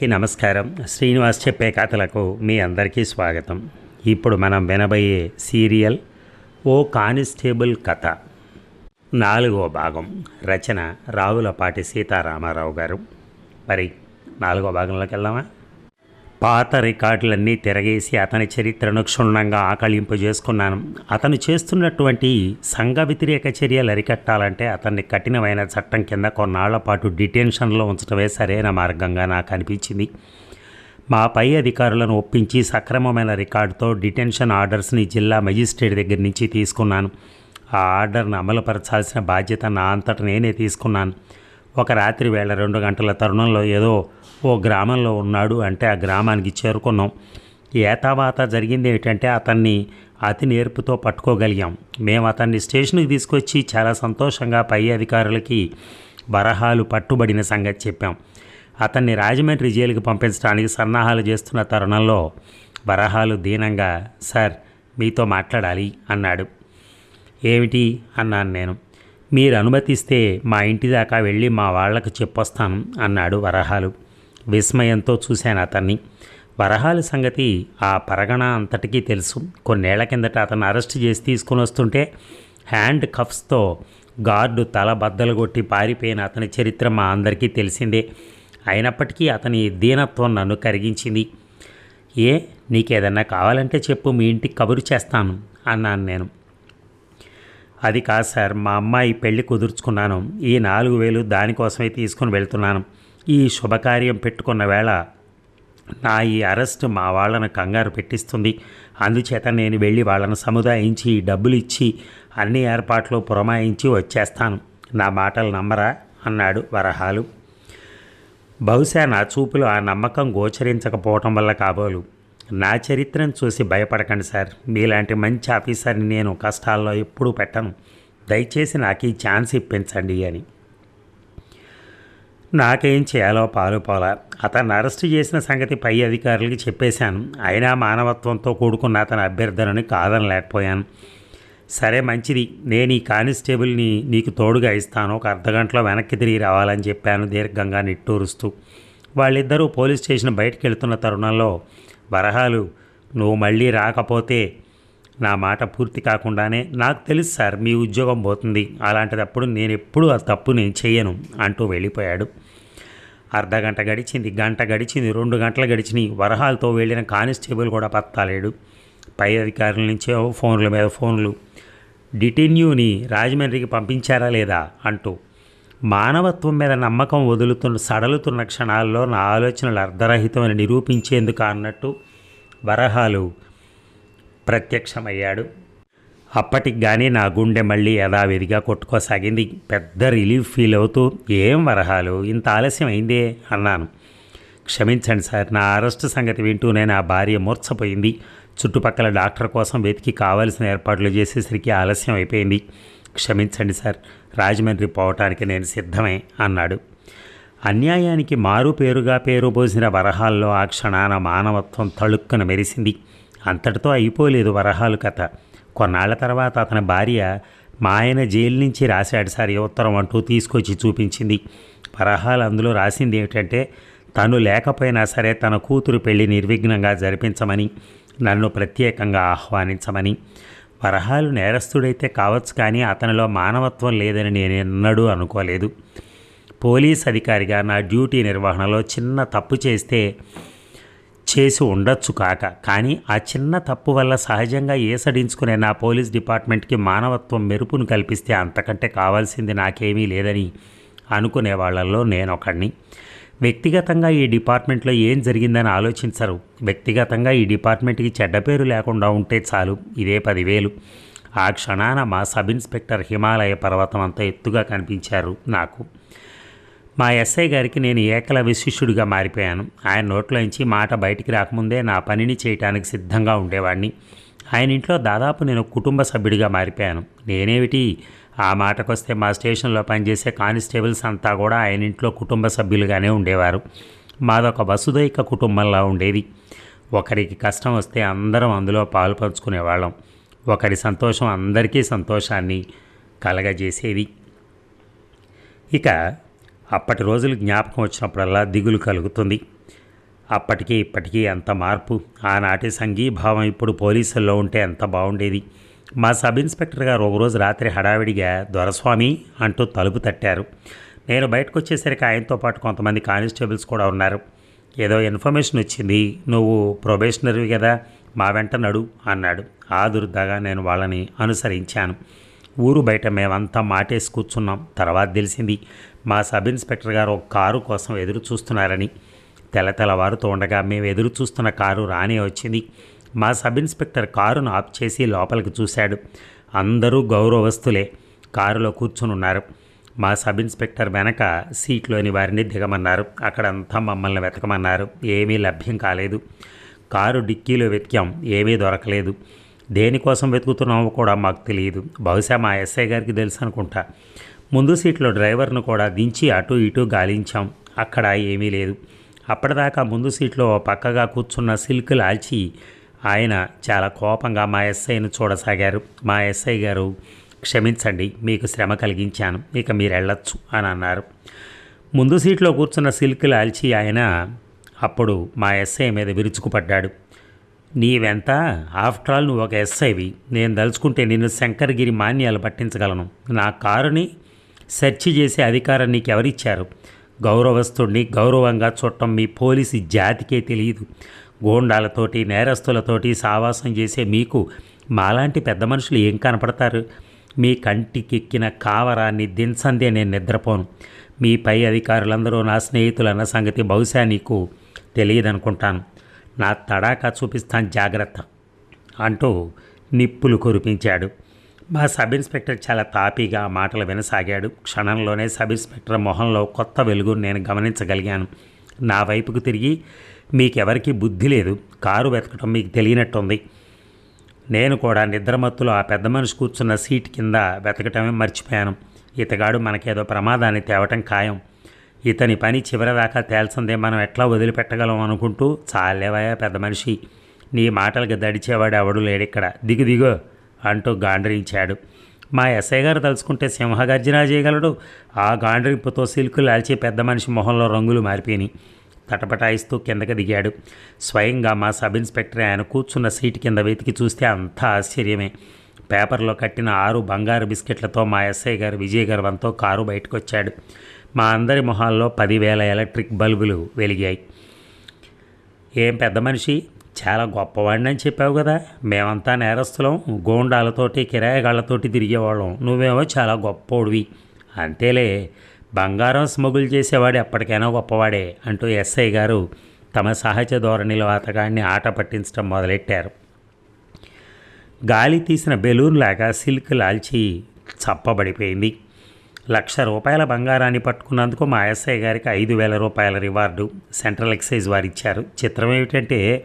అందరికీ నమస్కారం. శ్రీనివాస్ చెప్పే కథలకు మీ అందరికీ స్వాగతం. ఇప్పుడు మనం వినబోయే సీరియల్ ఓ కానిస్టేబుల్ కథ. నాలుగో భాగం. రచన రావులపాటి సీతారామారావు గారు. మరి నాలుగో భాగంలోకి వెళ్దామా? పాత రికార్డులన్నీ తిరగేసి అతని చరిత్రను క్షుణ్ణంగా ఆకళింపు చేసుకున్నాను అతను చేస్తున్నటువంటి సంఘ వ్యతిరేక చర్యలు అరికట్టాలంటే అతన్ని కఠినమైన చట్టం కింద కొన్నాళ్ళ పాటు డిటెన్షన్లో ఉంచడమే సరైన మార్గంగా నాకు అనిపించింది. మా పై అధికారులను ఒప్పించి సక్రమమైన రికార్డుతో డిటెన్షన్ ఆర్డర్స్ని జిల్లా మెజిస్ట్రేట్ దగ్గర నుంచి తీసుకున్నాను. ఆ ఆర్డర్ను అమలుపరచాల్సిన బాధ్యత నా అంతట నేనే తీసుకున్నాను. ఒక రాత్రి వేళ రెండు గంటల తరుణంలో ఏదో ఓ గ్రామంలో ఉన్నాడు అంటే ఆ గ్రామానికి చేరుకున్నాం. ఏతావాత జరిగింది ఏమిటంటే అతన్ని అతి నేర్పుతో పట్టుకోగలిగాం. మేము అతన్ని స్టేషన్కి తీసుకొచ్చి చాలా సంతోషంగా పై అధికారులకి బరహాలు పట్టుబడిన సంగతి చెప్పాం. అతన్ని రాజమండ్రి జైలుకి పంపించడానికి సన్నాహాలు చేస్తున్న తరుణంలో బరహాలు దీనంగా సార్ మీతో మాట్లాడాలి అన్నాడు. ఏమిటి? అన్నాను నేను. మీరు అనుమతిస్తే మా ఇంటి దాకా వెళ్ళి మా వాళ్ళకు చెప్పొస్తాను అన్నాడు వరహాలు. విస్మయంతో చూశాను అతన్ని. వరహాల సంగతి ఆ పరగణ అంతటికీ తెలుసు. కొన్నేళ్ళ కిందట అతను అరెస్ట్ చేసి తీసుకుని వస్తుంటే హ్యాండ్ కఫ్స్తో గార్డు తల బద్దలు కొట్టి పారిపోయిన అతని చరిత్ర మా అందరికీ తెలిసిందే. అయినప్పటికీ అతని దీనత్వం నన్ను కరిగించింది. ఏ నీకేదన్నా కావాలంటే చెప్పు మీ ఇంటికి కబురు చేస్తాను అన్నాను నేను. అది కాదు సార్ మా అమ్మాయి పెళ్ళి కుదుర్చుకున్నాను. ఈ నాలుగు వేలు దానికోసమే తీసుకుని వెళ్తున్నాను. ఈ శుభకార్యం పెట్టుకున్న వేళ నా ఈ అరెస్ట్ మా వాళ్ళను కంగారు పెట్టిస్తుంది. అందుచేత నేను వెళ్ళి వాళ్ళను సముదాయించి డబ్బులు ఇచ్చి అన్ని ఏర్పాట్లు పురమాయించి వచ్చేస్తాను. నా మాటలు నమ్మరా? అన్నాడు వరహాలు. బహుశా నా చూపులు ఆ నమ్మకం గోచరించకపోవటం వల్ల కాబోలు. నా చరిత్రను చూసి భయపడకండి సార్. మీలాంటి మంచి ఆఫీసర్ని నేను కష్టాల్లో ఎప్పుడూ పెట్టను. దయచేసి నాకు ఈ ఛాన్స్ ఇప్పించండి అని. నాకేం చేయాలో పాలు పోలా. అతన్ని అరెస్ట్ చేసిన సంగతి పై అధికారులకి చెప్పేశాను. అయినా మానవత్వంతో కూడుకున్న అతని అభ్యర్థనని కాదనలేకపోయాను. సరే మంచిది. నేను ఈ కానిస్టేబుల్ని నీకు తోడుగా ఇస్తాను. ఒక అర్ధగంటలో వెనక్కి తిరిగి రావాలని చెప్పాను దీర్ఘంగా నిట్టూరుస్తూ. వాళ్ళిద్దరూ పోలీస్ స్టేషన్ బయటకు వెళ్తున్న తరుణంలో వరహాలు నువ్వు మళ్ళీ రాకపోతే నా మాట పూర్తి కాకుండానే నాకు తెలుసు సార్ మీ ఉద్యోగం పోతుంది. అలాంటిదప్పుడు నేను ఎప్పుడు ఆ తప్పు నేను చేయను అంటూ వెళ్ళిపోయాడు. అర్ధగంట గడిచింది గంట గడిచింది రెండు గంటలు గడిచినాయి. వరహాలతో వెళ్ళిన కానిస్టేబుల్ కూడా పత్తాలేడు. పై అధికారుల నుంచే ఫోన్ల మీద ఫోన్లు డిటెన్యూని రాజమండ్రికి పంపించారా లేదా అంటూ మానవత్వం మీద నమ్మకం వదులుతున్న సడలుతున్న క్షణాల్లో నా ఆలోచనలు అర్ధరహితమని నిరూపించేందుకు అన్నట్టు వరహాలు ప్రత్యక్షమయ్యాడు. అప్పటికి కానీ నా గుండె మళ్ళీ యథావిధిగా కొట్టుకోసాగింది. పెద్ద రిలీఫ్ ఫీల్ అవుతూ ఏం వరహాలు? ఇంత ఆలస్యం అయిందే? అన్నాను. క్షమించండి సార్ నా అరెస్ట్ సంగతి వింటూనే నా భార్య మూర్చపోయింది చుట్టుపక్కల డాక్టర్ కోసం వెతికి కావలసిన ఏర్పాట్లు చేసేసరికి ఆలస్యం అయిపోయింది. క్షమించండి సార్ రాజమండ్రి పోవటానికి నేను సిద్ధమే అన్నాడు. అన్యాయానికి మారు పేరుగా పేరు పోసిన వరహాల్లో ఆ క్షణాన మానవత్వం తళుక్కున మెరిసింది. అంతటితో అయిపోలేదు వరహాలు కథ. కొన్నాళ్ళ తర్వాత అతని భార్య మా ఆయన జైలు నుంచి రాశాడు సార్ ఈ ఉత్తరం అంటూ తీసుకొచ్చి చూపించింది. వరహాలు అందులో రాసింది ఏమిటంటే తను లేకపోయినా సరే తన కూతురు పెళ్ళి నిర్విఘ్నంగా జరిపించమని నన్ను ప్రత్యేకంగా ఆహ్వానించమని. వరహాలు నేరస్తుడైతే కావచ్చు కానీ అతనిలో మానవత్వం లేదని నేను ఎన్నడూ అనుకోలేదు. పోలీస్ అధికారిగా నా డ్యూటీ నిర్వహణలో చిన్న తప్పు చేస్తే చేసి ఉండొచ్చు కాక. కానీ ఆ చిన్న తప్పు వల్ల సహజంగా ఏసడించుకునే నా పోలీస్ డిపార్ట్మెంట్కి మానవత్వం మెరుపును కల్పిస్తే అంతకంటే కావాల్సింది నాకేమీ లేదని అనుకునే వాళ్ళల్లో నేనొకడిని వ్యక్తిగతంగా ఈ డిపార్ట్మెంట్లో ఏం జరిగిందని ఆలోచించరు. వ్యక్తిగతంగా ఈ డిపార్ట్మెంట్కి చెడ్డ పేరు లేకుండా ఉంటే చాలు ఇదే పదివేలు. ఆ క్షణాన మా సబ్ ఇన్స్పెక్టర్ హిమాలయ పర్వతం అంత ఎత్తుగా కనిపించారు నాకు. మా ఎస్ఐ గారికి నేను ఏకలవ్య శిష్యుడిగా మారిపోయాను. ఆయన నోట్లోంచి మాట బయటికి రాకముందే నా పనిని చేయటానికి సిద్ధంగా ఉండేవాడిని ఆయన ఇంట్లో దాదాపు నేను కుటుంబ సభ్యుడిగా మారిపోయాను. నేనేమిటి? ఆ మాటకొస్తే మా స్టేషన్లో పనిచేసే కానిస్టేబుల్స్ అంతా కూడా ఆయన ఇంట్లో కుటుంబ సభ్యులుగానే ఉండేవారు. మాదొక వసుదైక కుటుంబంలా ఉండేది. ఒకరికి కష్టం వస్తే అందరం అందులో పాలు పంచుకునేవాళ్ళం. ఒకరి సంతోషం అందరికీ సంతోషాన్ని కలగజేసేది. ఇక అప్పటి రోజులు జ్ఞాపకం వచ్చినప్పుడల్లా దిగులు కలుగుతుంది. అప్పటికి ఇప్పటికీ ఎంత మార్పు. ఆనాటి సంఘీభావం ఇప్పుడు పోలీసుల్లో ఉంటే ఎంత బాగుండేది. మా సబ్ ఇన్స్పెక్టర్ గారు ఒకరోజు రాత్రి హడావిడిగా దొరస్వామి అంటూ తలుపు తట్టారు. నేను బయటకు వచ్చేసరికి ఆయనతో పాటు కొంతమంది కానిస్టేబుల్స్ కూడా ఉన్నారు. ఏదో ఇన్ఫర్మేషన్ వచ్చింది. నువ్వు ప్రొబేషనరీ కదా మా వెంట నడు అన్నాడు. ఆదుర్దాగా నేను వాళ్ళని అనుసరించాను. ఊరు బయట మేమంతా మాటేసి కూర్చున్నాం. తర్వాత తెలిసింది మా సబ్ ఇన్స్పెక్టర్ గారు ఒక కారు కోసం ఎదురు చూస్తున్నారని. తెల్ల తెల్లవారుతూ ఉండగా మేము ఎదురు చూస్తున్న కారు రానే వచ్చింది. మా సబ్ ఇన్స్పెక్టర్ కారును ఆఫ్ చేసి లోపలికి చూశాడు. అందరూ గౌరవస్తులే కారులో కూర్చునున్నారు మా సబ్ ఇన్స్పెక్టర్ వెనక సీట్లోని వారిని దిగమన్నారు. అక్కడంతా మమ్మల్ని వెతకమన్నారు. ఏమీ లభ్యం కాలేదు. కారు డిక్కీలో వెతికాం. ఏమీ దొరకలేదు. దేనికోసం వెతుకుతున్నామో కూడా మాకు తెలియదు. బహుశా మా ఎస్ఐ గారికి తెలుసు అనుకుంటా. ముందు సీట్లో డ్రైవర్ను కూడా దించి అటు ఇటు గాలించాం. అక్కడ ఏమీ లేదు. అప్పటిదాకా ముందు సీట్లో పక్కగా కూర్చున్న సిల్క్ లాల్చి ఆయన చాలా కోపంగా మా ఎస్ఐను చూడసాగారు. మా ఎస్ఐ గారు క్షమించండి మీకు శ్రమ కలిగించాను ఇక మీరు వెళ్ళొచ్చు అని అన్నారు. ముందు సీట్లో కూర్చున్న సిల్క్ లాల్చి ఆయన అప్పుడు మా ఎస్ఐ మీద విరుచుకుపడ్డాడు. నీవెంత? ఆఫ్టర్ ఆల్ నువ్వు ఒక ఎస్ఐవి. నేను దలుచుకుంటే నిన్ను శంకరగిరి మాన్యాలు పట్టించగలను. నా కారుని సెర్చ్ చేసే అధికారం నీకు ఎవరిచ్చారు గౌరవస్తుడిని గౌరవంగా చూడటం మీ పోలీసు జాతికే తెలియదు గోండాలతోటి నేరస్తులతోటి సావాసం చేసే మీకు మాలాంటి పెద్ద మనుషులు ఏం కనపడతారు? మీ కంటికెక్కిన కావరాన్ని దించందే నేను నిద్రపోను. మీ పై అధికారులందరూ నా స్నేహితులన్న సంగతి బహుశా నీకు తెలియదనుకుంటాను. నా తడాకా చూపిస్తాను జాగ్రత్త అంటూ నిప్పులు కురిపించాడు. మా సబ్ ఇన్స్పెక్టర్ చాలా తాపీగా ఆ మాటలు వినసాగాడు. క్షణంలోనే సబ్ ఇన్స్పెక్టర్ మొహంలో కొత్త వెలుగును నేను గమనించగలిగాను. నా వైపుకు తిరిగి మీకెవరికి బుద్ధి లేదు. కారు వెతకటం మీకు తెలియనట్టుంది. నేను కూడా నిద్రమత్తులో ఆ పెద్ద మనిషి కూర్చున్న సీట్ కింద వెతకటమే మర్చిపోయాను. ఇతగాడు మనకేదో ప్రమాదాన్ని తేవటం ఖాయం. ఇతని పని చివరిదాకా తేల్సిందే మనం ఎట్లా వదిలిపెట్టగలం అనుకుంటూ చాలేవయా పెద్ద మనిషి. నీ మాటలకు దడిచేవాడు ఎవడు లేడిక్కడ. దిగు దిగో అంటూ గాండ్రించాడు. మా ఎస్ఐ గారు తలుచుకుంటే సింహగర్జన చేయగలడు. ఆ గాండ్రింపుతో సిల్కు లాల్చి పెద్ద మనిషి మొహంలో రంగులు మారిపోయినాయి తటపటాయిస్తూ కిందకి దిగాడు. స్వయంగా మా సబ్ ఇన్స్పెక్టర్ ఆయన కూర్చున్న సీటు కింద వెతికి చూస్తే అంతా ఆశ్చర్యమే. పేపర్లో కట్టిన ఆరు బంగారు బిస్కెట్లతో మా ఎస్ఐ గారు విజయ గర్వంతో కారు బయటకు వచ్చాడు మా అందరి మొహాల్లో పదివేల ఎలక్ట్రిక్ బల్బులు వెలిగాయి. ఏం పెద్ద మనిషి చాలా గొప్పవాడిని అని చెప్పావు కదా. మేమంతా నేరస్తులం గోండాలతోటి కిరాయగాళ్ళతోటి తిరిగేవాళ్ళం. నువ్వేమో చాలా గొప్పోడివి. అంతేలే బంగారం స్మగుల్ చేసేవాడు ఎప్పటికైనా గొప్పవాడే అంటూ ఎస్ఐ గారు తమ సహజ ధోరణిలో అతగాడిని ఆట పట్టించడం మొదలెట్టారు. గాలి తీసిన బెలూన్ లాగా సిల్క్ లాల్చి చప్పబడిపోయింది. లక్ష రూపాయల బంగారాన్ని పట్టుకున్నందుకు మా ఎస్ఐ గారికి ఐదు వేల రూపాయల రివార్డు సెంట్రల్ ఎక్సైజ్ వారు ఇచ్చారు. చిత్రం ఏమిటంటే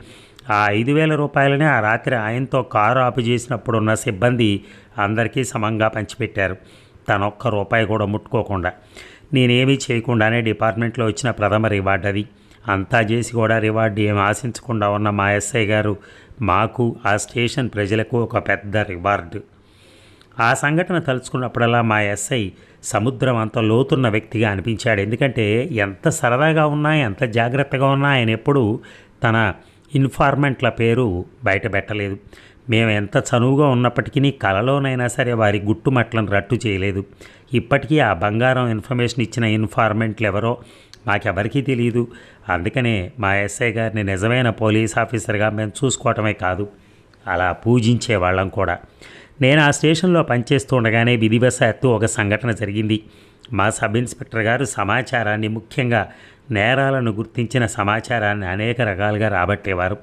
ఆ ఐదు వేల రూపాయలనే ఆ రాత్రి ఆయనతో కారు ఆపు చేసినప్పుడు ఉన్న సిబ్బంది అందరికీ సమంగా పంచిపెట్టారు. తనొక్క రూపాయి కూడా ముట్టుకోకుండా. నేనేమీ చేయకుండానే డిపార్ట్మెంట్లో వచ్చిన ప్రథమ రివార్డ్ అది. అంతా చేసి కూడా రివార్డు ఏం ఆశించకుండా ఉన్న మా ఎస్ఐ గారు మాకు ఆ స్టేషన్ ప్రజలకు ఒక పెద్ద రివార్డు. ఆ సంఘటన తలుచుకున్నప్పుడల్లా మా ఎస్ఐ సముద్రం అంత లోతున్న వ్యక్తిగా అనిపించాడు. ఎందుకంటే ఎంత సరదాగా ఉన్నా ఎంత జాగ్రత్తగా ఉన్నా ఆయన ఎప్పుడూ తన ఇన్ఫార్మెంట్ల పేరు బయట పెట్టలేదు. మేము ఎంత చనువుగా ఉన్నప్పటికీ కలలోనైనా సరే వారి గుట్టుమట్లను రట్టు చేయలేదు. ఇప్పటికీ ఆ బంగారం ఇన్ఫర్మేషన్ ఇచ్చిన ఇన్ఫార్మెంట్లు ఎవరో మాకెవరికీ తెలియదు అందుకనే మా ఎస్ఐ గారిని నిజమైన పోలీస్ ఆఫీసర్గా మేము చూసుకోవటమే కాదు అలా పూజించే వాళ్ళం కూడా. నేను ఆ స్టేషన్లో పనిచేస్తుండగానే విధివశాత్తు ఒక సంఘటన జరిగింది. మా సబ్ ఇన్స్పెక్టర్ గారు సమాచారాన్ని ముఖ్యంగా నేరాలను గుర్తించిన సమాచారాన్ని అనేక రకాలుగా రాబట్టేవారు.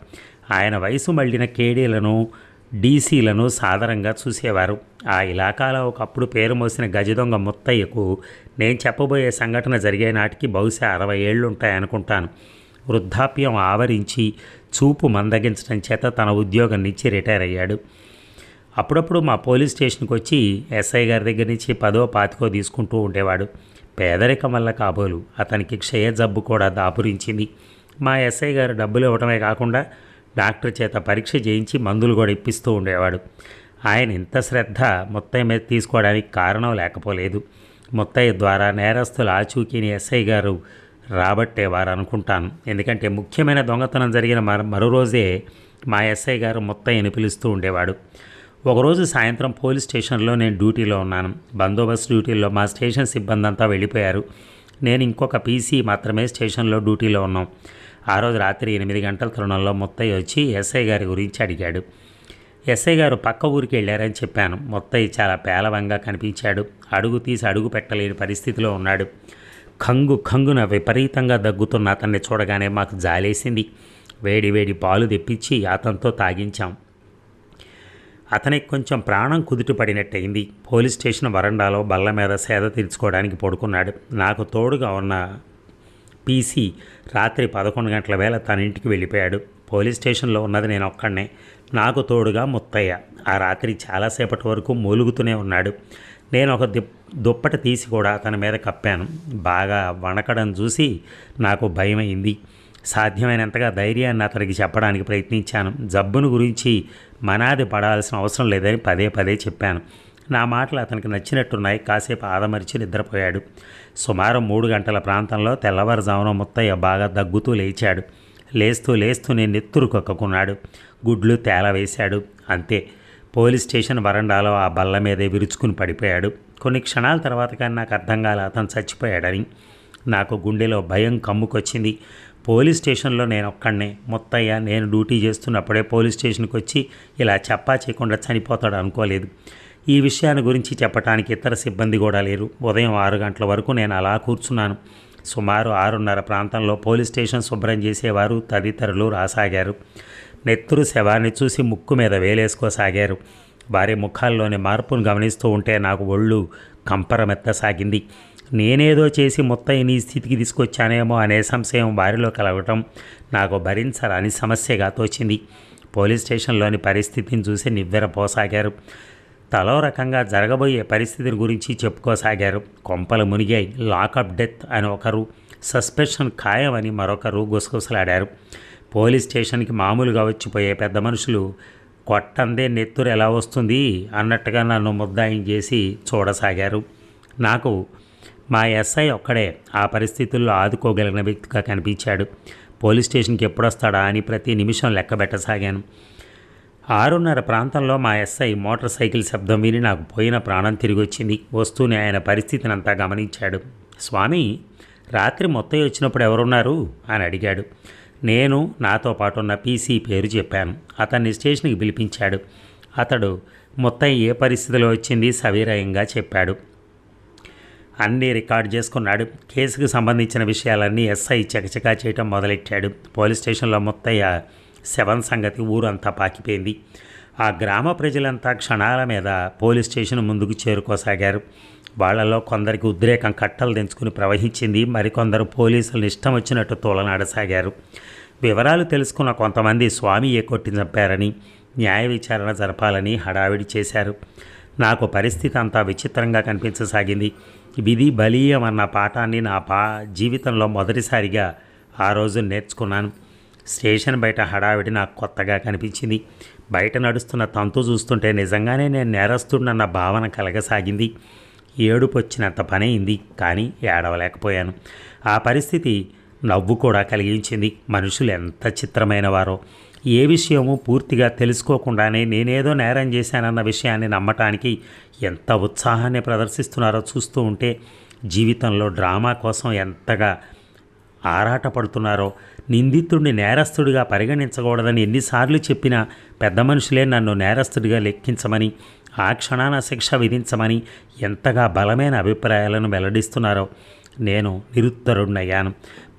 ఆయన వయసు మళ్ళిన కేడీలను డీసీలను సాధారణంగా చూసేవారు. ఆ ఇలాకాలో ఒకప్పుడు పేరు మోసిన గజదొంగ ముత్తయ్యకు నేను చెప్పబోయే సంఘటన జరిగే నాటికి బహుశా అరవై ఏళ్ళు ఉంటాయనుకుంటాను వృద్ధాప్యం ఆవరించి చూపు మందగించడం చేత తన ఉద్యోగం నుంచి రిటైర్ అయ్యాడు. అప్పుడప్పుడు మా పోలీస్ స్టేషన్కి వచ్చి ఎస్ఐ గారి దగ్గర నుంచి పదో పాతికో తీసుకుంటూ ఉండేవాడు. పేదరికం వల్ల కాబోలు. అతనికి క్షయ జబ్బు కూడా దాపురించింది. మా ఎస్ఐ గారు డబ్బులు ఇవ్వటమే కాకుండా డాక్టర్ చేత పరీక్ష చేయించి మందులు కూడా ఇప్పిస్తూ ఉండేవాడు. ఆయన ఇంత శ్రద్ధ ముత్తయ్య మీద తీసుకోవడానికి కారణం లేకపోలేదు. ముత్తయ్య ద్వారా నేరస్తుల ఆచూకీని ఎస్ఐ గారు రాబట్టేవారు అనుకుంటాను. ఎందుకంటే ముఖ్యమైన దొంగతనం జరిగిన మర మరో రోజే మా ఎస్ఐ గారు ముత్తయ్యని పిలుస్తూ ఉండేవాడు. ఒకరోజు సాయంత్రం పోలీస్ స్టేషన్లో నేను డ్యూటీలో ఉన్నాను. బందోబస్తు డ్యూటీలో మా స్టేషన్ సిబ్బంది అంతా వెళ్ళిపోయారు. నేను ఇంకొక పీసీ మాత్రమే స్టేషన్లో డ్యూటీలో ఉన్నాం. ఆ రోజు రాత్రి ఎనిమిది గంటల తరుణంలో ముత్తయ్య వచ్చి ఎస్ఐ గారి గురించి అడిగాడు. ఎస్ఐ గారు పక్క ఊరికి వెళ్ళారని చెప్పాను. ముత్తయ్య చాలా పేలవంగా కనిపించాడు. అడుగు తీసి అడుగు పెట్టలేని పరిస్థితిలో ఉన్నాడు. కంగు కంగున విపరీతంగా దగ్గుతున్న అతన్ని చూడగానే మాకు జాలేసింది. వేడి వేడి పాలు తెప్పించి అతనితో తాగించాం. అతనికి కొంచెం ప్రాణం కుదుట పడినట్టయింది పోలీస్ స్టేషన్ వరండాలో బల్ల మీద సేద తీర్చుకోవడానికి పడుకున్నాడు. నాకు తోడుగా ఉన్న పీసీ రాత్రి పదకొండు గంటల వేళ తన ఇంటికి వెళ్ళిపోయాడు. పోలీస్ స్టేషన్లో ఉన్నది నేను ఒక్కడనే. నాకు తోడుగా ముత్తయ్య. ఆ రాత్రి చాలాసేపటి వరకు మూలుగుతూనే ఉన్నాడు. నేను ఒక దుప్పట తీసి కూడా అతని మీద కప్పాను. బాగా వణకడం చూసి నాకు భయమైంది. సాధ్యమైనంతగా ధైర్యాన్ని అతనికి చెప్పడానికి ప్రయత్నించాను. జబ్బును గురించి మనాది పడాల్సిన అవసరం లేదని పదే పదే చెప్పాను. నా మాటలు అతనికి నచ్చినట్టున్నాయి. కాసేపు ఆదమరిచి నిద్రపోయాడు. సుమారు మూడు గంటల ప్రాంతంలో తెల్లవారుజామున ముత్తయ్య బాగా దగ్గుతూ లేచాడు. లేస్తూ లేస్తూ నేను నెత్తురు కక్కుకున్నాడు గుడ్లు తేల వేశాడు. అంతే. పోలీస్ స్టేషన్ వరండాలో ఆ బల్ల మీదే విరుచుకుని పడిపోయాడు. కొన్ని క్షణాల తర్వాత కానీ నాకు అర్థం కాల అతను చచ్చిపోయాడని. నాకు గుండెలో భయం కమ్ముకొచ్చింది. పోలీస్ స్టేషన్లో నేను ఒక్కడనే మొత్తయ్య నేను డ్యూటీ చేస్తున్నప్పుడే పోలీస్ స్టేషన్కి వచ్చి ఇలా చెప్పా చేయకుండా చనిపోతాడు అనుకోలేదు. ఈ విషయాన్ని గురించి చెప్పడానికి ఇతర సిబ్బంది కూడా లేరు. ఉదయం ఆరు గంటల వరకు నేను అలా కూర్చున్నాను. సుమారు ఆరున్నర ప్రాంతంలో పోలీస్ స్టేషన్ శుభ్రం చేసేవారు తదితరులు రాసాగారు. నెత్తురు శవాన్ని చూసి ముక్కు మీద వేలేసుకోసాగారు. వారి ముఖాల్లోని మార్పును గమనిస్తూ ఉంటే నాకు ఒళ్ళు కంపరమెత్తసాగింది. నేనేదో చేసి మొత్తం నీ స్థితికి తీసుకొచ్చానేమో అనే సంశయం వారిలో కలగటం నాకు భరించరాని సమస్యగా తోచింది. పోలీస్ స్టేషన్లోని పరిస్థితిని చూసి నివ్వెరపోసాగారు. తలో రకంగా జరగబోయే పరిస్థితిని గురించి చెప్పుకోసాగారు. కొంపలు మునిగాయి. లాకప్ డెత్ అని ఒకరు సస్పెన్షన్ ఖాయమని మరొకరు గుసగుసలాడారు. పోలీస్ స్టేషన్కి మామూలుగా వచ్చిపోయే పెద్ద మనుషులు కొట్టందే నెత్తురు ఎలా వస్తుంది? అన్నట్టుగా నన్ను ముద్దాయం చేసి చూడసాగారు. నాకు మా ఎస్ఐ ఒక్కడే ఆ పరిస్థితుల్లో ఆదుకోగలిగిన వ్యక్తిగా కనిపించాడు. పోలీస్ స్టేషన్కి ఎప్పుడొస్తాడా అని ప్రతి నిమిషం లెక్క పెట్టసాగాను. ఆరున్నర ప్రాంతంలో మా ఎస్ఐ మోటార్ సైకిల్ శబ్దం విని నాకు పోయిన ప్రాణం తిరిగి వచ్చింది వస్తూనే ఆయన పరిస్థితిని అంతా గమనించాడు. స్వామి రాత్రి మొత్తం వచ్చినప్పుడు ఎవరున్నారు? అని అడిగాడు. నేను నాతో పాటు ఉన్న పీసీ పేరు చెప్పాను. అతన్ని స్టేషన్కి పిలిపించాడు. అతడు మొత్తం ఏ పరిస్థితిలో వచ్చింది? సవిరయంగా చెప్పాడు. అన్నీ రికార్డ్ చేసుకున్నాడు. కేసుకు సంబంధించిన విషయాలన్నీ ఎస్ఐ చకచకా చేయటం మొదలెట్టాడు. పోలీస్ స్టేషన్లో మొత్తయ్య శవన్ సంగతి ఊరంతా పాకిపోయింది. ఆ గ్రామ ప్రజలంతా క్షణాల మీద పోలీస్ స్టేషన్ ముందుకు చేరుకోసాగారు. వాళ్ళలో కొందరికి ఉద్రేకం కట్టలు తెంచుకుని ప్రవహించింది మరికొందరు పోలీసులను ఇష్టం వచ్చినట్టు తోలనాడసాగారు. వివరాలు తెలుసుకున్న కొంతమంది స్వామియే కొట్టి చంపారని న్యాయ విచారణ జరపాలని హడావిడి చేశారు. నాకు పరిస్థితి అంతా విచిత్రంగా కనిపించసాగింది. విధి బలీయం అన్న పాఠాన్ని నా పా జీవితంలో మొదటిసారిగా ఆ రోజు నేర్చుకున్నాను. స్టేషన్ బయట హడావిడి నాకు కొత్తగా కనిపించింది. బయట నడుస్తున్న తంతు చూస్తుంటే నిజంగానే నేను నేరస్తుడినన్న భావన కలగసాగింది. ఏడుపు వచ్చినంత పని అయింది కానీ ఏడవలేకపోయాను. ఆ పరిస్థితి నవ్వు కూడా కలిగించింది. మనుషులు ఎంత చిత్రమైన వారో ఏ విషయము పూర్తిగా తెలుసుకోకుండానే నేనేదో నేరం చేశానన్న విషయాన్ని నమ్మటానికి ఎంత ఉత్సాహాన్ని ప్రదర్శిస్తున్నారో చూస్తూ ఉంటే జీవితంలో డ్రామా కోసం ఎంతగా ఆరాటపడుతున్నారో నిందితుడిని నేరస్తుడిగా పరిగణించకూడదని ఎన్నిసార్లు చెప్పినా పెద్ద మనుషులే నన్ను నేరస్తుడిగా లెక్కించమని ఆ క్షణాన శిక్ష విధించమని ఎంతగా బలమైన అభిప్రాయాలను వెల్లడిస్తున్నారో నేను నిరుత్తరుణ్ణయ్యాను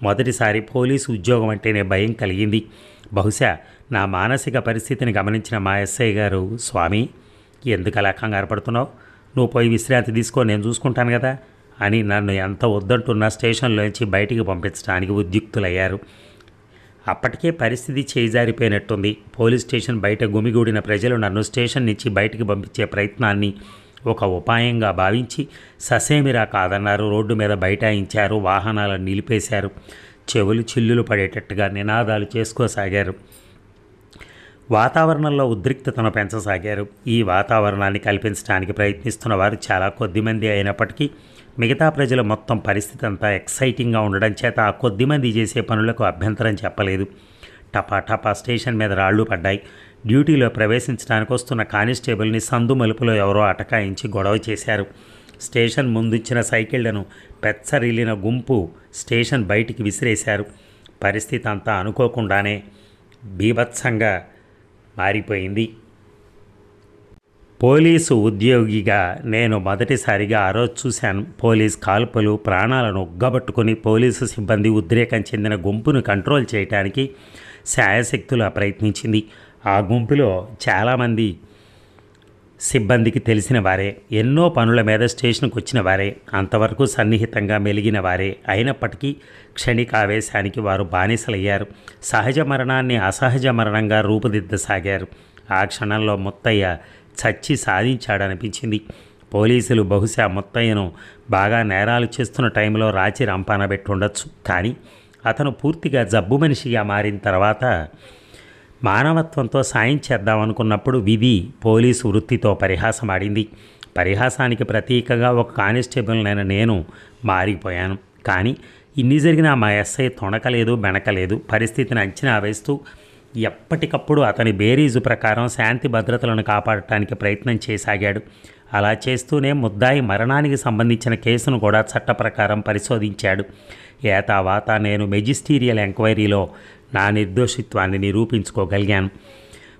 మొదటిసారి పోలీసు ఉద్యోగం అంటేనే భయం కలిగింది. బహుశా నా మానసిక పరిస్థితిని గమనించిన మా ఎస్ఐ గారు స్వామి ఎందుకు అలా కంగారు పడుతున్నావు? నువ్వు పోయి విశ్రాంతి తీసుకో నేను చూసుకుంటాను కదా. అని నన్ను ఎంత వద్దంటున్నా స్టేషన్లోంచి బయటికి పంపించడానికి ఉద్యుక్తులయ్యారు. అప్పటికే పరిస్థితి చేజారిపోయినట్టుంది. పోలీస్ స్టేషన్ బయట గుమిగూడిన ప్రజలు నన్ను స్టేషన్ నుంచి బయటికి పంపించే ప్రయత్నాన్ని ఒక ఉపాయంగా భావించి ససేమిరా కాదన్నారు. రోడ్డు మీద బైఠాయించారు. వాహనాలను నిలిపేశారు. చెవులు చిల్లులు పడేటట్టుగా నినాదాలు చేసుకోసాగారు. వాతావరణంలో ఉద్రిక్తతను పెంచసాగారు. ఈ వాతావరణాన్ని కల్పించడానికి ప్రయత్నిస్తున్న వారు చాలా కొద్దిమంది అయినప్పటికీ మిగతా ప్రజలు మొత్తం పరిస్థితి అంతా ఎక్సైటింగ్గా ఉండడం చేత ఆ కొద్దిమంది చేసే పనులకు అభ్యంతరం చెప్పలేదు. టపా టపా స్టేషన్ మీద రాళ్ళు పడ్డాయి. డ్యూటీలో ప్రవేశించడానికి వస్తున్న కానిస్టేబుల్ని సందు మలుపులో ఎవరో అటకాయించి గొడవ చేశారు. స్టేషన్ ముందిచ్చిన సైకిళ్ళను పెచ్చరిల్లిన గుంపు స్టేషన్ బయటికి విసిరేశారు. పరిస్థితి అంతా అనుకోకుండానే బీభత్సంగా మారిపోయింది. పోలీసు ఉద్యోగిగా నేను మొదటిసారిగా ఆ రోజు చూశాను. పోలీస్ కాల్పులు ప్రాణాలను ఉగ్గబట్టుకుని పోలీసు సిబ్బంది ఉద్రేకం చెందిన గుంపును కంట్రోల్ చేయడానికి శాయశక్తులు ప్రయత్నించింది. ఆ గుంపులో చాలామంది సిబ్బందికి తెలిసిన వారే ఎన్నో పనుల మీద స్టేషన్కి వచ్చిన వారే అంతవరకు సన్నిహితంగా మెలిగిన వారే అయినప్పటికీ క్షణికావేశానికి వారు బానిసలయ్యారు. సహజ మరణాన్ని అసహజ మరణంగా రూపుదిద్దసాగారు. ఆ క్షణంలో ముత్తయ్య చచ్చి సాధించాడనిపించింది. పోలీసులు బహుశా ముత్తయ్యను బాగా నేరాలు చేస్తున్న టైంలో రాచి రంపాన పెట్టుండొచ్చు. కానీ అతను పూర్తిగా జబ్బు మనిషిగా మారిన తర్వాత మానవత్వంతో సాయం చేద్దామనుకున్నప్పుడు విధి పోలీసు వృత్తితో పరిహాసమాడింది. పరిహాసానికి ప్రతీకగా ఒక కానిస్టేబుల్నైన నేను మారిపోయాను. కానీ ఇన్ని జరిగినా మా ఎస్ఐ తొణకలేదు బెనకలేదు పరిస్థితిని అంచనా వేస్తూ ఎప్పటికప్పుడు అతని బేరీజు ప్రకారం శాంతి భద్రతలను కాపాడటానికి ప్రయత్నం చేసాగాడు. అలా చేస్తూనే ముద్దాయి మరణానికి సంబంధించిన కేసును కూడా చట్ట ప్రకారం పరిశోధించాడు. ఏతావాత నేను మెజిస్టీరియల్ ఎంక్వైరీలో నా నిర్దోషిత్వాన్ని నిరూపించుకోగలిగాను.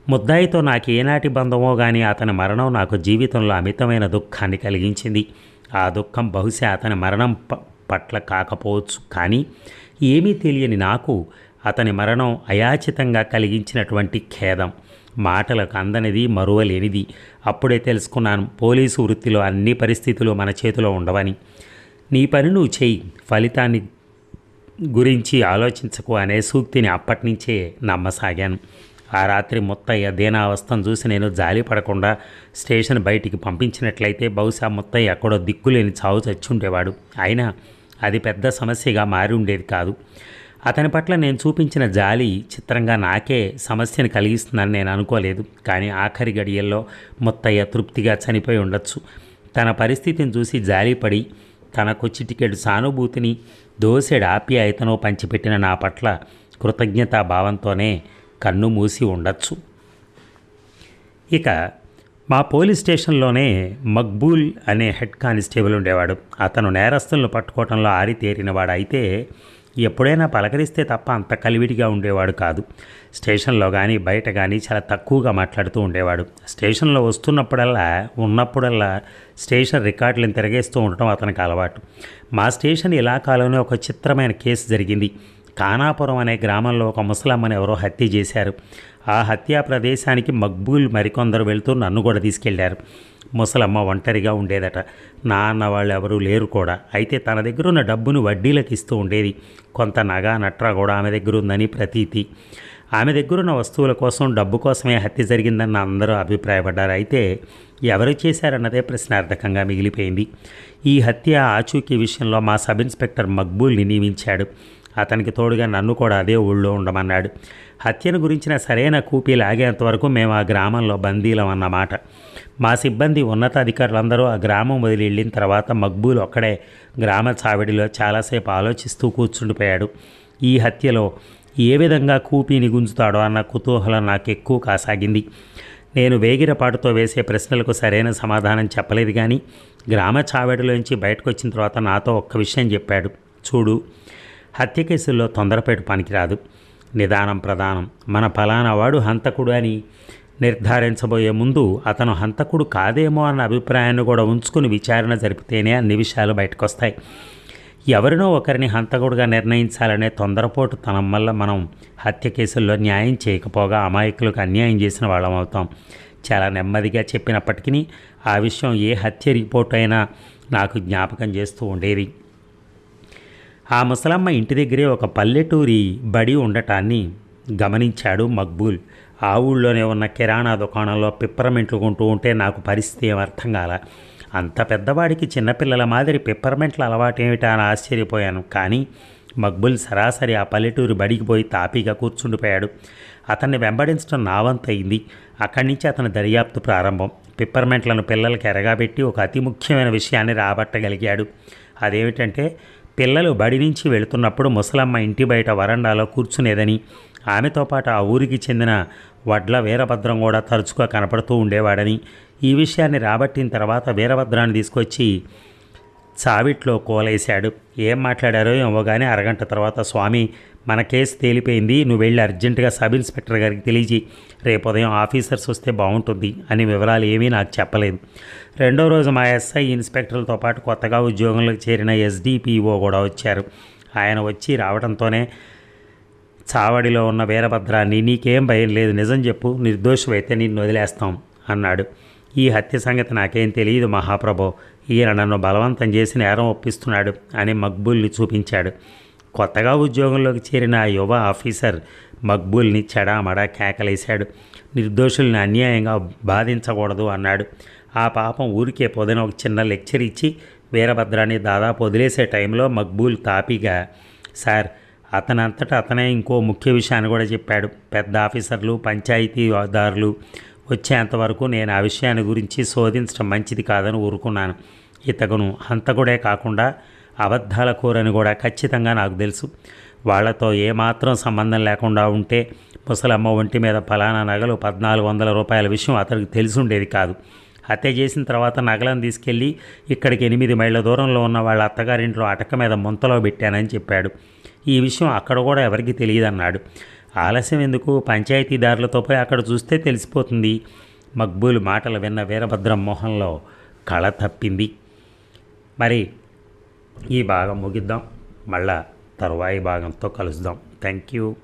ముద్దాయితో నాకు ఏనాటి బంధమో కానీ అతని మరణం నాకు జీవితంలో అమితమైన దుఃఖాన్ని కలిగించింది. ఆ దుఃఖం బహుశా అతని మరణం ప- పట్ల కాకపోవచ్చు. కానీ ఏమీ తెలియని నాకు అతని మరణం అయాచితంగా కలిగించినటువంటి ఖేదం. మాటలకు అందనిది మరువలేనిది. అప్పుడే తెలుసుకున్నాను పోలీసు వృత్తిలో అన్ని పరిస్థితులు మన చేతిలో ఉండవని. నీ పని నువ్వు చేయి ఫలితాన్ని గురించి ఆలోచించకు అనే సూక్తిని అప్పటినుంచే నమ్మసాగాను. ఆ రాత్రి ముత్తయ్య దీనావస్థను చూసి నేను జాలి పడకుండా స్టేషన్ బయటికి పంపించినట్లయితే బహుశా ముత్తయ్య ఎక్కడో దిక్కులేని చావు చచ్చుండేవాడు. అయినా అది పెద్ద సమస్యగా మారి ఉండేది కాదు. అతని పట్ల నేను చూపించిన జాలి చిత్రంగా నాకే సమస్యను కలిగిస్తుందని నేను అనుకోలేదు. కానీ ఆఖరి గడియల్లో ముత్తయ్య తృప్తిగా చనిపోయి ఉండొచ్చు. తన పరిస్థితిని చూసి జాలిపడి తనకు చిటికెడు సానుభూతిని దోసెడు ఆప్యాయతను పంచిపెట్టిన నా పట్ల కృతజ్ఞతా భావంతోనే కన్ను మూసి ఉండొచ్చు. ఇక మా పోలీస్ స్టేషన్లోనే మక్బూల్ అనే హెడ్ కానిస్టేబుల్ ఉండేవాడు. అతను నేరస్తులను పట్టుకోవడంలో ఆరితేరినవాడు అయితే ఎప్పుడైనా పలకరిస్తే తప్ప అంత కలివిడిగా ఉండేవాడు కాదు. స్టేషన్లో కానీ బయట కానీ చాలా తక్కువగా మాట్లాడుతూ ఉండేవాడు. స్టేషన్లో వస్తున్నప్పుడల్లా ఉన్నప్పుడల్లా స్టేషన్ రికార్డులను తిరగేస్తూ ఉండటం అతనికి అలవాటు. మా స్టేషన్ ఇలాకాలోనే ఒక చిత్రమైన కేసు జరిగింది. కానాపురం అనే గ్రామంలో ఒక ముసలమ్మని ఎవరో హత్య చేశారు. ఆ హత్యా ప్రదేశానికి మక్బూల్ మరికొందరు వెళ్తూ నన్ను కూడా తీసుకెళ్ళారు. ముసలమ్మ ఒంటరిగా ఉండేదట. నాన్న వాళ్ళు ఎవరూ లేరు కూడా. అయితే తన దగ్గర ఉన్న డబ్బును వడ్డీలకు ఇస్తూ ఉండేది. కొంత నగ నట్రా కూడా ఆమె దగ్గర ఉందని ప్రతీతి. ఆమె దగ్గరున్న వస్తువుల కోసం డబ్బు కోసమే హత్య జరిగిందని అందరూ అభిప్రాయపడ్డారు. అయితే ఎవరు చేశారన్నదే ప్రశ్నార్థకంగా మిగిలిపోయింది. ఈ హత్య ఆచూకీ విషయంలో మా సబ్ ఇన్స్పెక్టర్ మక్బూల్ని నియమించాడు. అతనికి తోడుగా నన్ను కూడా అదే ఊళ్ళో ఉండమన్నాడు. హత్యను గురించిన సరైన కూపీ లాగేంతవరకు మేము ఆ గ్రామంలో బందీలం అన్నమాట. మా సిబ్బంది ఉన్నతాధికారులందరూ ఆ గ్రామం వదిలి వెళ్ళిన తర్వాత మక్బూల్ ఒక్కడే గ్రామ చావిడిలో చాలాసేపు ఆలోచిస్తూ కూర్చుండిపోయాడు. ఈ హత్యలో ఏ విధంగా కూపీని గుంజుతాడో అన్న కుతూహలం నాకు ఎక్కువ కాసాగింది. నేను వేగిరపాటుతో వేసే ప్రశ్నలకు సరైన సమాధానం చెప్పలేదు కానీ గ్రామ చావడిలోంచి బయటకు వచ్చిన తర్వాత నాతో ఒక్క విషయం చెప్పాడు. చూడు హత్య కేసుల్లో తొందరపేటు పనికిరాదు. నిదానం ప్రధానం. మన ఫలానా వాడు హంతకుడు అని నిర్ధారించబోయే ముందు అతను హంతకుడు కాదేమో అన్న అభిప్రాయాన్ని కూడా ఉంచుకుని విచారణ జరిపితేనే అన్ని విషయాలు బయటకొస్తాయి. ఎవరినో ఒకరిని హంతకుడుగా నిర్ణయించాలనే తొందరపోటు తనం వల్ల మనం హత్య కేసుల్లో న్యాయం చేయకపోగా అమాయకులకు అన్యాయం చేసిన వాళ్ళం అవుతాం. చాలా నెమ్మదిగా చెప్పినప్పటికీ ఆ విషయం ఏ హత్య రిపోర్ట్ అయినా నాకు జ్ఞాపకం చేస్తూ ఉండేది. ఆ ముసలమ్మ ఇంటి దగ్గరే ఒక పల్లెటూరి బడి ఉండటాన్ని గమనించాడు మక్బూల్. ఆ ఊళ్ళోనే ఉన్న కిరాణా దుకాణంలో పిప్పరమెంట్లు కొంటూ ఉంటే నాకు పరిస్థితి ఏం అర్థం కాల. అంత పెద్దవాడికి చిన్నపిల్లల మాదిరి పిప్పరమెంట్ల అలవాటు ఏమిటా అని ఆశ్చర్యపోయాను. కానీ మక్బుల్ సరాసరి ఆ పల్లెటూరు బడికి పోయి తాపీగా కూర్చుండిపోయాడు. అతన్ని వెంబడించడం నావంతయింది అక్కడి నుంచి అతని దర్యాప్తు ప్రారంభం. పిప్పర్మెంట్లను పిల్లలకి ఎరగాబెట్టి ఒక అతి ముఖ్యమైన విషయాన్ని రాబట్టగలిగాడు. అదేమిటంటే పిల్లలు బడి నుంచి వెళుతున్నప్పుడు ముసలమ్మ ఇంటి బయట వరండాలో కూర్చునేదని ఆమెతో పాటు ఆ ఊరికి చెందిన వడ్ల వీరభద్రం కూడా తరచుగా కనపడుతూ ఉండేవాడని ఈ విషయాన్ని రాబట్టిన తర్వాత వీరభద్రాన్ని తీసుకొచ్చి చావిట్లో కోలేశాడు. ఏం మాట్లాడారో ఏమో కానీ అరగంట తర్వాత స్వామి మన కేసు తేలిపోయింది నువ్వు వెళ్ళి అర్జెంటుగా సబ్ ఇన్స్పెక్టర్ గారికి తెలియజేయి. రేపు ఉదయం ఆఫీసర్స్ వస్తే బాగుంటుంది అని వివరాలు ఏమీ నాకు చెప్పలేదు. రెండో రోజు మా ఎస్ఐ ఇన్స్పెక్టర్లతో పాటు కొత్తగా ఉద్యోగంలోకి చేరిన ఎస్డిపిఓ కూడా వచ్చారు. ఆయన వచ్చి రావడంతోనే చావడిలో ఉన్న వీరభద్రాన్ని నీకేం భయం లేదు నిజం చెప్పు నిర్దోషమైతే నిన్ను వదిలేస్తాం అన్నాడు. ఈ హత్య సంగతి నాకేం తెలియదు మహాప్రభో. ఈయన నన్ను బలవంతం చేసి నేరం ఒప్పిస్తున్నాడు అని మక్బుల్ని చూపించాడు. కొత్తగా ఉద్యోగంలోకి చేరిన ఆ యువ ఆఫీసర్ మక్బూల్ని చెడామడా కేకలేశాడు. నిర్దోషుల్ని అన్యాయంగా బాధించకూడదు అన్నాడు. ఆ పాపం ఊరికే పొదన ఒక చిన్న లెక్చర్ ఇచ్చి వీరభద్రాన్ని దాదాపు వదిలేసే టైంలో మక్బూల్ తాపీగా సార్ అతనంతటా అతనే ఇంకో ముఖ్య విషయాన్ని కూడా చెప్పాడు. పెద్ద ఆఫీసర్లు పంచాయతీదారులు వచ్చేంతవరకు నేను ఆ విషయాన్ని గురించి శోధించడం మంచిది కాదని ఊరుకున్నాను. ఇతగును హంతకుడే కాకుండా అబద్ధాల కూరని కూడా ఖచ్చితంగా నాకు తెలుసు. వాళ్ళతో ఏమాత్రం సంబంధం లేకుండా ఉంటే ముసలమ్మ ఒంటి మీద ఫలానా నగలు పద్నాలుగు వందల రూపాయల విషయం అతనికి తెలిసి ఉండేది కాదు. హత్య చేసిన తర్వాత నగలను తీసుకెళ్ళి ఇక్కడికి ఎనిమిది మైళ్ళ దూరంలో ఉన్న వాళ్ళ అత్తగారింట్లో అటక మీద ముంతలో పెట్టానని చెప్పాడు. ఈ విషయం అక్కడ కూడా ఎవరికి తెలియదన్నాడు. ఆలస్యం ఎందుకు? పంచాయతీదారులతో పోయి అక్కడ చూస్తే తెలిసిపోతుంది. మక్బూల్ మాటలు విన్న వీరభద్రం మొహంలో కళ తప్పింది. మరి ఈ భాగం ముగిద్దాం. మళ్ళా తరువాయి భాగంతో కలుద్దాం. Thank you